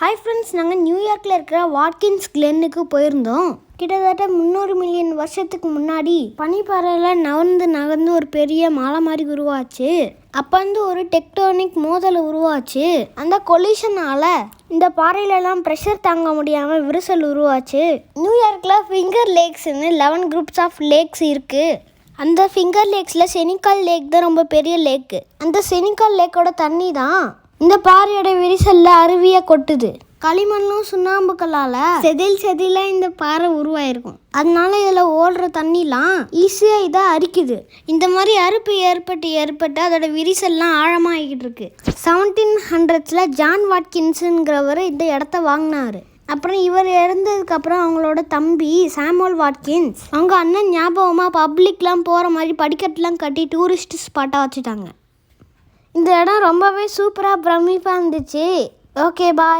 Hi friends நாங்கள் நியூயார்க்கில் இருக்கிற வாட்கின்ஸ் கிளென்னுக்கு போயிருந்தோம். கிட்டத்தட்ட முந்நூறு மில்லியன் வருஷத்துக்கு முன்னாடி பனிப்பாறையில் நகர்ந்து நகர்ந்து ஒரு பெரிய மலை மாதிரி உருவாச்சு. அப்போ வந்து ஒரு டெக்டோனிக் மோதல் உருவாச்சு. அந்த கொலிஷனால இந்த பாறையிலலாம் ப்ரெஷர் தாங்க முடியாமல் விரிசல் உருவாச்சு. நியூயார்க்கில் ஃபிங்கர் லேக்ஸ்னு லெவன் குரூப்ஸ் ஆஃப் லேக்ஸ் இருக்குது அந்த ஃபிங்கர் லேக்ஸில் செனிக்கால் லேக் தான் ரொம்ப பெரிய லேக்கு அந்த செனிக்கால் லேக்கோட தண்ணி தான். இந்த பாறையோட விரிசல்ல அருவியாக கொட்டுது. களிமண்ணும் சுண்ணாம்புக்கல்லால செதில் செதிலா இந்த பாறை உருவாயிருக்கும். அதனால இதில் ஓடுற தண்ணிலாம் ஈஸியாக இதை அரிக்குது. இந்த மாதிரி அறுப்பு ஏற்பட்டு ஏற்பட்டு அதோட விரிசல்லாம் ஆழமாகிக்கிட்டு இருக்கு. செவன்டீன் ஹண்ட்ரட்ஸ்ல ஜான் வாட்கின்ஸுங்கிறவர் இந்த இடத்த வாங்கினாரு. அப்புறம் இவர் இறந்ததுக்கு அப்புறம் அவங்களோட தம்பி சாமுவல் வாட்கின்ஸ் அவங்க அண்ணன் ஞாபகமாக பப்ளிக்லாம் போகிற மாதிரி படிக்கட்டுலாம் கட்டி டூரிஸ்ட் ஸ்பாட்டாக வச்சுட்டாங்க. இந்த இடம் ரொம்பவே சூப்பராக பிரமிப்பாக இருந்துச்சு. Okay bye